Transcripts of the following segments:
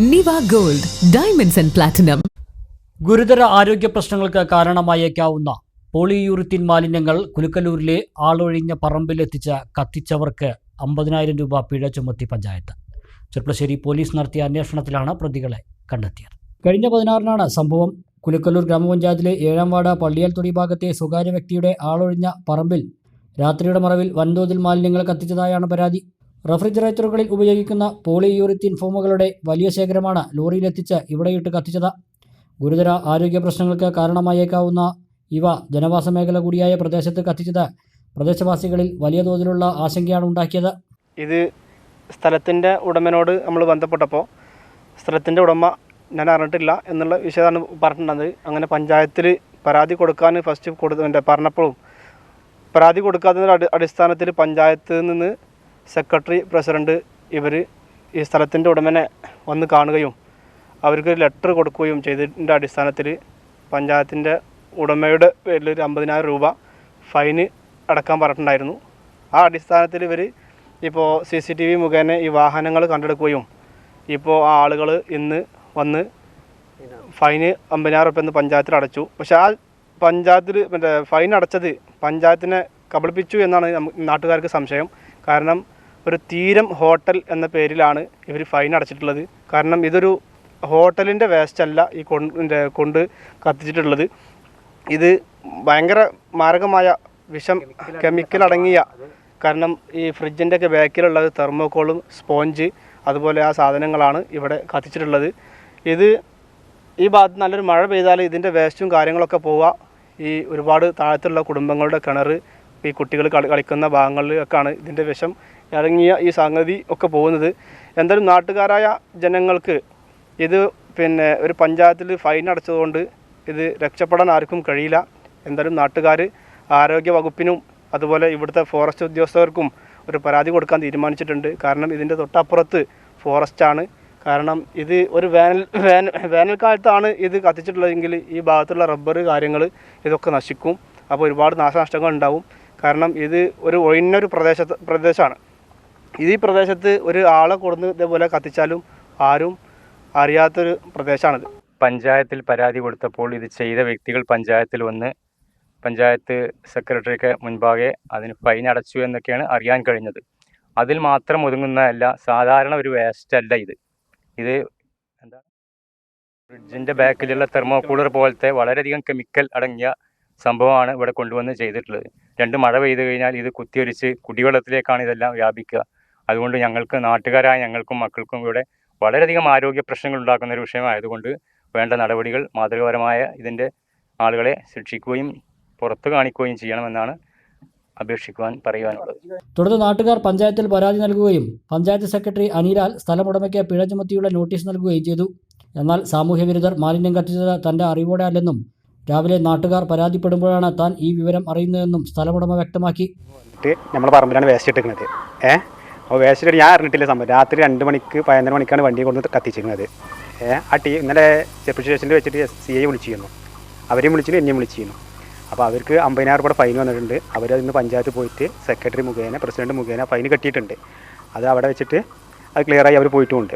Niva gold diamonds and platinum ഗുരുതര ആരോഗ്യ പ്രശ്നങ്ങൾക്ക് കാരണമായേക്കാവുന്ന പോളിയൂറിത്തിൻ മാലിന്യങ്ങൾ കുലുക്കലൂരിലെ ആളൊഴിഞ്ഞ പറമ്പിലെത്തിച്ച കത്തിച്ചവർക്ക് അമ്പതിനായിരം രൂപ പിഴ ചുമത്തി പഞ്ചായത്ത്. ചെർപ്പശ്ശേരി പോലീസ് നടത്തിയ അന്വേഷണത്തിലാണ് പ്രതികളെ കണ്ടെത്തിയത്. കഴിഞ്ഞ പതിനാറിനാണ് സംഭവം. കുലുക്കല്ലൂർ ഗ്രാമപഞ്ചായത്തിലെ ഏഴാം വാർഡ് പള്ളിയാൽത്തൊടി ഭാഗത്തെ സ്വകാര്യ വ്യക്തിയുടെ ആളൊഴിഞ്ഞ പറമ്പിൽ രാത്രിയുടെ മറവിൽ വൻതോതിൽ മാലിന്യങ്ങൾ കത്തിച്ചതായാണ് പരാതി. റെഫ്രിജറേറ്ററുകളിൽ ഉപയോഗിക്കുന്ന പോളിയൂറിത്തീൻ ഫോമുകളുടെ വലിയ ശേഖരമാണ് ലോറിയിലെത്തിച്ച് ഇവിടെയിട്ട് കത്തിച്ചത്. ഗുരുതര ആരോഗ്യ പ്രശ്നങ്ങൾക്ക് കാരണമായേക്കാവുന്ന ഇവ ജനവാസ മേഖല കൂടിയായ പ്രദേശത്ത് കത്തിച്ചത് പ്രദേശവാസികളിൽ വലിയ തോതിലുള്ള ആശങ്കയാണ് ഉണ്ടാക്കിയത്. ഇത് സ്ഥലത്തിന്റെ ഉടമനോട് നമ്മൾ ബന്ധപ്പെട്ടപ്പോൾ സ്ഥലത്തിന്റെ ഉടമ ഞാൻ അറിഞ്ഞിട്ടില്ല എന്നുള്ള വിഷയമാണ് പറഞ്ഞിട്ടുള്ളത് അങ്ങനെ പഞ്ചായത്തിൽ പരാതി കൊടുക്കാൻ ഫസ്റ്റ് കൊടുത്ത പറഞ്ഞപ്പോഴും പരാതി കൊടുക്കാത്തതിന്റെ അടിസ്ഥാനത്തിൽ പഞ്ചായത്തിൽ നിന്ന് സെക്രട്ടറി പ്രസിഡന്റ് ഇവർ ഈ സ്ഥലത്തിന്റെ ഉടമനെ വന്ന് കാണുകയും അവർക്ക് ലെറ്റർ കൊടുക്കുകയും ചെയ്തതിന്റെ അടിസ്ഥാനത്തിൽ പഞ്ചായത്തിന്റെ ഉടമയുടെ പേരിൽ ഒരു അമ്പതിനായിരം രൂപ ഫൈന് അടക്കാൻ പറഞ്ഞിട്ടുണ്ടായിരുന്നു. ആ അടിസ്ഥാനത്തിൽ ഇവർ ഇപ്പോൾ സി സി ടി വി മുഖേന ഈ വാഹനങ്ങൾ കണ്ടെടുക്കുകയും ഇപ്പോൾ ആ ആളുകൾ ഇന്ന് വന്ന് ഫൈന് അമ്പതിനായിരം റുപ്യ എന്ന് പഞ്ചായത്തിൽ അടച്ചു. പക്ഷെ ആ പഞ്ചായത്തിൽ മറ്റേ ഫൈൻ അടച്ചത് പഞ്ചായത്തിനെ കബളിപ്പിച്ചു എന്നാണ് നാട്ടുകാർക്ക് സംശയം. കാരണം ഒരു തീരം ഹോട്ടൽ എന്ന പേരിലാണ് ഇവർ ഫൈൻ അടച്ചിട്ടുള്ളത്. കാരണം ഇതൊരു ഹോട്ടലിന്റെ വേസ്റ്റ് അല്ല ഈ കൊണ്ട് കൊണ്ട് കത്തിച്ചിട്ടുള്ളത്. ഇത് ഭയങ്കര മാരകമായ വിഷം കെമിക്കൽ അടങ്ങിയ കാരണം ഈ ഫ്രിഡ്ജിന്റെ ഒക്കെ ബാക്കിലുള്ളത് തെർമോക്കോളും സ്പോഞ്ച് അതുപോലെ ആ സാധനങ്ങളാണ് ഇവിടെ കത്തിച്ചിട്ടുള്ളത്. ഇത് ഈ ഭാഗത്ത് നല്ലൊരു മഴ പെയ്താൽ ഇതിന്റെ വേസ്റ്റും കാര്യങ്ങളൊക്കെ പോവുക ഈ ഒരുപാട് താഴത്തുള്ള കുടുംബങ്ങളുടെ കിണർ ഈ കുട്ടികൾ കളി കളിക്കുന്ന ഭാഗങ്ങളിലൊക്കെയാണ് ഇതിന്റെ വിഷം ഇറങ്ങിയ ഈ സംഗതി ഒക്കെ പോകുന്നത്. എന്തായാലും നാട്ടുകാരായ ജനങ്ങൾക്ക് ഇത് പിന്നെ ഒരു പഞ്ചായത്തിൽ ഫൈൻ അടച്ചതുകൊണ്ട് ഇത് രക്ഷപ്പെടാൻ ആർക്കും കഴിയില്ല. എന്തായാലും നാട്ടുകാർ ആരോഗ്യ വകുപ്പിനും അതുപോലെ ഇവിടുത്തെ ഫോറസ്റ്റ് ഉദ്യോഗസ്ഥർക്കും ഒരു പരാതി കൊടുക്കാൻ തീരുമാനിച്ചിട്ടുണ്ട്. കാരണം ഇതിന്റെ തൊട്ടപ്പുറത്ത് ഫോറസ്റ്റാണ് കാരണം ഇത് ഒരു വേനൽ വേനൽ വേനൽക്കാലത്താണ് ഇത് കത്തിച്ചിട്ടുള്ളതെങ്കിൽ ഈ ഭാഗത്തുള്ള റബ്ബർ കാര്യങ്ങൾ ഇതൊക്കെ നശിക്കും. അപ്പോൾ ഒരുപാട് നാശനഷ്ടങ്ങൾ ഉണ്ടാവും കാരണം ഇത് ഒരു ഒഴിഞ്ഞൊരു പ്രദേശത്ത് പ്രദേശമാണ്. ഈ പ്രദേശത്ത് ഒരു ആളെ കൊടുന്ന് ഇതേപോലെ കത്തിച്ചാലും ആരും അറിയാത്തൊരു പ്രദേശമാണിത്. പഞ്ചായത്തിൽ പരാതി കൊടുത്തപ്പോൾ ഇത് ചെയ്ത വ്യക്തികൾ പഞ്ചായത്തിൽ വന്ന് പഞ്ചായത്ത് സെക്രട്ടറിക്ക് മുൻപാകെ അതിന് ഫൈൻ അടച്ചു എന്നൊക്കെയാണ് അറിയാൻ കഴിഞ്ഞത്. അതിൽ മാത്രം ഒതുങ്ങുന്നതല്ല സാധാരണ ഒരു വേസ്റ്റ് അല്ല ഇത്. ഇത് എന്താ ഫ്രിഡ്ജിന്റെ ബാക്കിലുള്ള തെർമോകൂളർ പോലത്തെ വളരെയധികം കെമിക്കൽ അടങ്ങിയ സംഭവമാണ് ഇവിടെ കൊണ്ടുവന്ന് ചെയ്തിട്ടുള്ളത്. രണ്ട് മഴ പെയ്തു കഴിഞ്ഞാൽ ഇത് കുത്തിയൊലിച്ച് കുടിവെള്ളത്തിലേക്കാണ് ഇതെല്ലാം വ്യാപിക്കുക. അതുകൊണ്ട് ഞങ്ങൾക്ക് നാട്ടുകാരായ ഞങ്ങൾക്കും മക്കൾക്കും ഇവിടെ വളരെയധികം ആരോഗ്യ പ്രശ്നങ്ങൾ ഉണ്ടാക്കുന്ന ഒരു വിഷയമായതുകൊണ്ട് വേണ്ട നടപടികൾ മാതൃകാപരമായ ഇതിന്റെ ആളുകളെ ശിക്ഷിക്കുകയും പുറത്തു കാണിക്കുകയും ചെയ്യണമെന്നാണ് അപേക്ഷിക്കുവാൻ പറയുവാനുള്ളത്. തുടർന്ന് നാട്ടുകാർ പഞ്ചായത്തിൽ പരാതി നൽകുകയും പഞ്ചായത്ത് സെക്രട്ടറി അനിലാൽ സ്ഥലമുടമയ്ക്ക് പിഴ ചുമത്തിയുള്ള നോട്ടീസ് നൽകുകയും ചെയ്തു. എന്നാൽ സാമൂഹ്യ വിരുദ്ധർ മാലിന്യം കത്തിച്ചത് തന്റെ അറിവോടെ അല്ലെന്നും രാവിലെ നാട്ടുകാർ പരാതിപ്പെടുമ്പോഴാണ് താൻ ഈ വിവരം അറിയുന്നതെന്നും സ്ഥലമുടമ വ്യക്തമാക്കി. നമ്മൾ നമ്മളെ പറമ്പിലാണ് വേസ്റ്റ് ഇട്ടിരിക്കുന്നത്. ഏ? അപ്പോൾ വേസ്റ്റ് ഞാൻ അറിഞ്ഞിട്ടില്ല സംഭവം. രാത്രി രണ്ട് മണിക്ക് പതിനൊന്നര മണിക്കാണ് വണ്ടി കൊണ്ട് കത്തിച്ചിരുന്നത് ആ ടീം ഇന്നലെ ചെപ്പ് സ്റ്റേഷനിൽ വെച്ചിട്ട് സി ഐ വിളിച്ചിരുന്നു. അവരെയും വിളിച്ചിട്ട് എന്നെയും വിളിച്ചിരുന്നു. അപ്പോൾ അവർക്ക് അമ്പതിനായിരം രൂപ ഫൈൻ വന്നിട്ടുണ്ട്. അവർ ഇന്ന് പഞ്ചായത്ത് പോയിട്ട് സെക്രട്ടറി മുഖേന പ്രസിഡന്റ് മുഖേന ഫൈൻ കെട്ടിയിട്ടുണ്ട്. അത് അവിടെ വെച്ചിട്ട് അത് ക്ലിയറായി അവർ പോയിട്ടുമുണ്ട്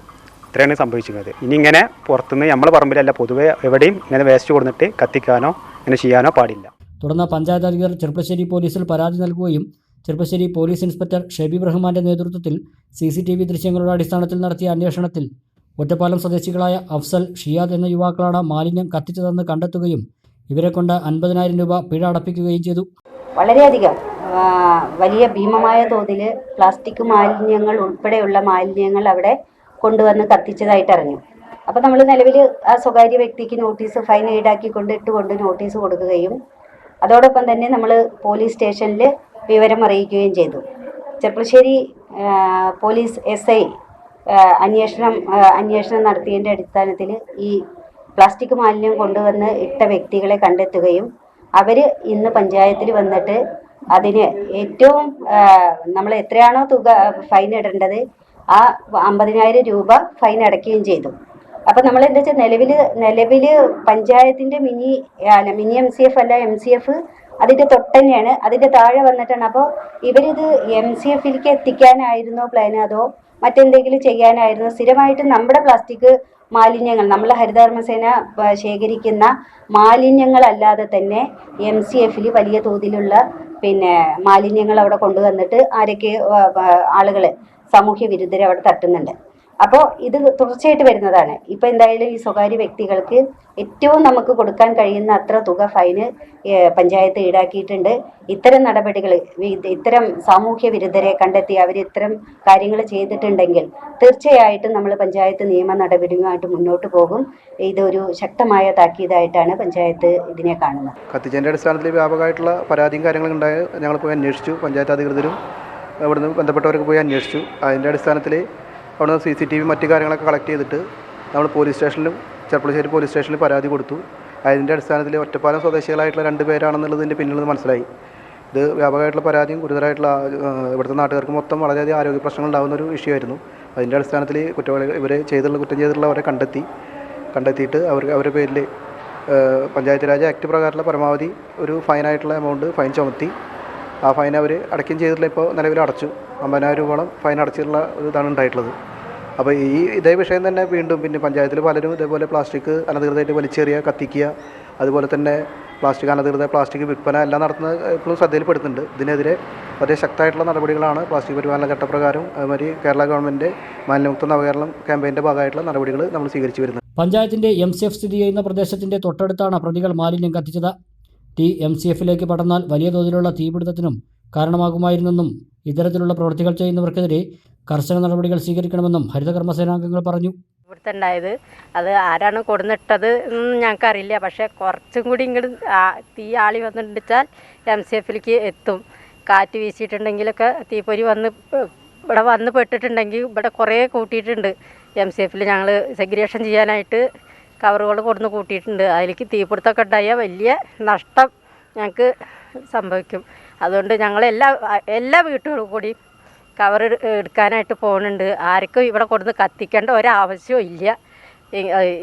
ഇത്രയാണ് സംഭവിച്ചിരുന്നത്. ഇനി ഇങ്ങനെ പുറത്തുനിന്ന് നമ്മൾ പറമ്പിലല്ല പൊതുവേ എവിടെയും ഇങ്ങനെ വേസ്റ്റ് കൊടുത്തിട്ട് കത്തിക്കാനോ ഇങ്ങനെ ചെയ്യാനോ പാടില്ല. തുടർന്ന് പഞ്ചായത്ത് അധികൃതർ ചെറുപ്പശ്ശേരി പോലീസിൽ പരാതി നൽകുകയും ചെറുപ്പശ്ശേരി പോലീസ് ഇൻസ്പെക്ടർ ഷബീബ് റഹ്മാന്റെ നേതൃത്വത്തിൽ സി സി ടി വി ദൃശ്യങ്ങളുടെ അടിസ്ഥാനത്തിൽ നടത്തിയ അന്വേഷണത്തിൽ ഒറ്റപ്പാലം സ്വദേശികളായ അഫ്സൽ ഷിയാദ് എന്ന യുവാക്കളാണ് മാലിന്യം കത്തിച്ചതെന്ന് കണ്ടെത്തുകയും ഇവരെ കൊണ്ട് അൻപതിനായിരം രൂപ പിഴ അടപ്പിക്കുകയും ചെയ്തു. വളരെയധികം വലിയ ഭീമമായ തോതിൽ പ്ലാസ്റ്റിക് മാലിന്യങ്ങൾ ഉൾപ്പെടെയുള്ള മാലിന്യങ്ങൾ അവിടെ കൊണ്ടുവന്ന് കത്തിച്ചതായിട്ട് അറിഞ്ഞു. അപ്പോൾ നമ്മൾ നിലവിൽ ആ സ്വകാര്യ വ്യക്തിക്ക് നോട്ടീസ് ഫൈൻ ഈടാക്കിക്കൊണ്ട് ഇട്ടുകൊണ്ട് നോട്ടീസ് കൊടുക്കുകയും അതോടൊപ്പം തന്നെ നമ്മൾ പോലീസ് സ്റ്റേഷനിൽ വിവരം അറിയിക്കുകയും ചെയ്തു ചെർപ്പശ്ശേരി പോലീസ് എസ് ഐ അന്വേഷണം അന്വേഷണം നടത്തിയതിന്റെ അടിസ്ഥാനത്തിൽ ഈ പ്ലാസ്റ്റിക് മാലിന്യം കൊണ്ടുവന്ന് ഇട്ട വ്യക്തികളെ കണ്ടെത്തുകയും അവർ ഇന്ന് പഞ്ചായത്തിൽ വന്നിട്ട് അതിന് ഏറ്റവും നമ്മൾ എത്രയാണോ തുക ഫൈൻ ഇടേണ്ടത് ആ അമ്പതിനായിരം രൂപ ഫൈൻ അടയ്ക്കുകയും ചെയ്തു. അപ്പം നമ്മൾ എന്താ വെച്ചാൽ നിലവിൽ നിലവിൽ പഞ്ചായത്തിന്റെ mini mini M C F അല്ല എം സി എഫ് അതിന്റെ തൊട്ടന്നെയാണ്. അതിന്റെ താഴെ വന്നിട്ടാണ്. അപ്പോൾ ഇവരിത് എം സി എഫിലേക്ക് എത്തിക്കാനായിരുന്നോ പ്ലാൻ അതോ മറ്റെന്തെങ്കിലും ചെയ്യാനായിരുന്നു? സ്ഥിരമായിട്ട് നമ്മുടെ പ്ലാസ്റ്റിക് മാലിന്യങ്ങൾ നമ്മളെ ഹരിതകർമ്മസേന ശേഖരിക്കുന്ന മാലിന്യങ്ങളല്ലാതെ തന്നെ എം സി എഫിൽ വലിയ തോതിലുള്ള പിന്നെ മാലിന്യങ്ങൾ അവിടെ കൊണ്ടുവന്നിട്ട് ആരൊക്കെ ആളുകൾ സാമൂഹ്യ വിരുദ്ധരെ അവിടെ തട്ടുന്നുണ്ട്. അപ്പോൾ ഇത് തുടർച്ചയായിട്ട് വരുന്നതാണ്. ഇപ്പോൾ എന്തായാലും ഈ സ്വകാര്യ വ്യക്തികൾക്ക് ഏറ്റവും നമുക്ക് കൊടുക്കാൻ കഴിയുന്ന അത്ര തുക ഫൈന് പഞ്ചായത്ത് ഈടാക്കിയിട്ടുണ്ട്. ഇത്തരം നടപടികൾ ഇത്തരം സാമൂഹ്യ വിരുദ്ധരെ കണ്ടെത്തി അവർ ഇത്തരം കാര്യങ്ങൾ ചെയ്തിട്ടുണ്ടെങ്കിൽ തീർച്ചയായിട്ടും നമ്മൾ പഞ്ചായത്ത് നിയമ നടപടിയുമായിട്ട് മുന്നോട്ട് പോകും. ഇതൊരു ശക്തമായ താക്കീതായിട്ടാണ് പഞ്ചായത്ത് ഇതിനെ കാണുന്നത്. കത്തിച്ചതിന്റെ അടിസ്ഥാനത്തിൽ വ്യാപകമായിട്ടുള്ള പരാതിയും കാര്യങ്ങളും ഉണ്ടായ. ഞങ്ങൾ പോയി അന്വേഷിച്ചു പഞ്ചായത്ത് അധികൃതരും അവിടുന്ന് ബന്ധപ്പെട്ടവരൊക്കെ പോയി അന്വേഷിച്ചു. അതിന്റെ അടിസ്ഥാനത്തിൽ അവിടുന്ന് സി സി ടി വി മറ്റു കാര്യങ്ങളൊക്കെ കളക്ട് ചെയ്തിട്ട് നമ്മൾ പോലീസ് സ്റ്റേഷനിലും ചെർപ്പളശ്ശേരി പോലീസ് സ്റ്റേഷനിൽ പരാതി കൊടുത്തു. അതിന്റെ അടിസ്ഥാനത്തിൽ ഒറ്റപ്പാലം സ്വദേശികളായിട്ടുള്ള രണ്ട് പേരാണെന്നുള്ളതിന്റെ പിന്നിൽ മനസ്സിലായി. ഇത് വ്യാപകമായിട്ടുള്ള പരാതിയും ഗുരുതരമായിട്ടുള്ള ഇവിടുത്തെ നാട്ടുകാർക്ക് മൊത്തം വളരെയധികം ആരോഗ്യ പ്രശ്നങ്ങൾ ഉണ്ടാകുന്ന ഒരു വിഷയമായിരുന്നു അതിന്റെ അടിസ്ഥാനത്തിൽ കുറ്റവാളികൾ ഇവരെ ചെയ്തുള്ള കുറ്റം ചെയ്തിട്ടുള്ള അവരെ കണ്ടെത്തി. കണ്ടെത്തിയിട്ട് അവർ അവരുടെ പേരിൽ പഞ്ചായത്ത് രാജ് ആക്ട് പ്രകാരമുള്ള പരമാവധി ഒരു ഫൈനായിട്ടുള്ള എമൗണ്ട് ഫൈൻ ചുമത്തി. ആ ഫൈൻ അവർ അടയ്ക്കുകയും ചെയ്തിട്ടില്ല. ഇപ്പോൾ നിലവിൽ അടച്ചു അമ്പതിനായിരം രൂപയോളം ഫൈൻ അടച്ചിട്ടുള്ള ഇതാണ് ഉണ്ടായിട്ടുള്ളത്. അപ്പോൾ ഈ ഇതേ വിഷയം തന്നെ വീണ്ടും പിന്നെ പഞ്ചായത്തിൽ പലരും ഇതേപോലെ പ്ലാസ്റ്റിക് അനധികൃതമായിട്ട് വലിച്ചെറിയുക കത്തിക്കുക അതുപോലെ തന്നെ പ്ലാസ്റ്റിക് അനധികൃത പ്ലാസ്റ്റിക് വിൽപ്പന എല്ലാം നടത്തുന്ന ഇപ്പോഴും ശ്രദ്ധയിൽപ്പെടുത്തുന്നുണ്ട് ഇതിനെതിരെ വളരെ ശക്തമായിട്ടുള്ള നടപടികളാണ് പ്ലാസ്റ്റിക് പരിപാലന ചട്ടപ്രകാരം അതുമാതിരി കേരള ഗവൺമെന്റ് മാലിന്യമുക്ത നവകേരളം ക്യാമ്പയിന്റെ ഭാഗമായിട്ടുള്ള നടപടികൾ നമ്മൾ സ്വീകരിച്ചു വരുന്നത്. പഞ്ചായത്തിന്റെ എം സി എഫ് സ്ഥിതി ചെയ്യുന്ന പ്രദേശത്തിന്റെ തൊട്ടടുത്താണ് പ്രതികൾ മാലിന്യം കത്തിച്ചത്. തീ എം സി എഫിലേക്ക് പടർന്നാൽ വലിയ തോതിലുള്ള തീപിടുത്തത്തിനും കാരണമാകുമായിരുന്നെന്നും ഇത്തരത്തിലുള്ള പ്രവൃത്തികൾ ചെയ്യുന്നവർക്കെതിരെ കർശന നടപടികൾ സ്വീകരിക്കണമെന്നും ഹരിതകർമ്മസേനാംഗങ്ങൾ പറഞ്ഞു. ഇവിടുത്തെ ഉണ്ടായത് അത് ആരാണ് കൊടുന്നിട്ടത് എന്ന് ഞങ്ങൾക്കറിയില്ല. പക്ഷേ കുറച്ചും കൂടി ഇങ്ങോട്ട് തീ ആളി വന്നിട്ടുണ്ടെച്ചാൽ എം സി എഫിലേക്ക് എത്തും. കാറ്റ് വീശിയിട്ടുണ്ടെങ്കിലൊക്കെ തീപ്പൊരി വന്ന് ഇവിടെ വന്ന് പെട്ടിട്ടുണ്ടെങ്കിൽ ഇവിടെ കുറേ കൂട്ടിയിട്ടുണ്ട്. എം സി എഫിൽ ഞങ്ങൾ സെഗ്രിഗേഷൻ ചെയ്യാനായിട്ട് കവറുകൾ കൊടുന്ന് കൂട്ടിയിട്ടുണ്ട്. അതിലേക്ക് തീപിടുത്തമൊക്കെ ഉണ്ടായാൽ വലിയ നഷ്ടം ഞങ്ങൾക്ക് സംഭവിക്കും. അതുകൊണ്ട് ഞങ്ങൾ എല്ലാ വീട്ടുകളും കൂടി കവർ എടുക്കാനായിട്ട് പോകുന്നുണ്ട് ആർക്കും ഇവിടെ കൊടുന്ന് കത്തിക്കേണ്ട ഒരാവശ്യവും ഇല്ല.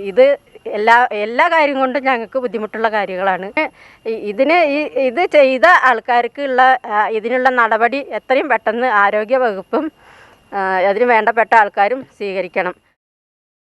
ഇത് എല്ലാ എല്ലാ കാര്യം കൊണ്ടും ഞങ്ങൾക്ക് ബുദ്ധിമുട്ടുള്ള കാര്യങ്ങളാണ്. ഇതിന് ഈ ഇത് ചെയ്ത ആൾക്കാർക്കുള്ള ഉള്ള ഇതിനുള്ള നടപടി എത്രയും പെട്ടെന്ന് ആരോഗ്യ വകുപ്പും അതിന് വേണ്ടപ്പെട്ട ആൾക്കാരും സ്വീകരിക്കണം.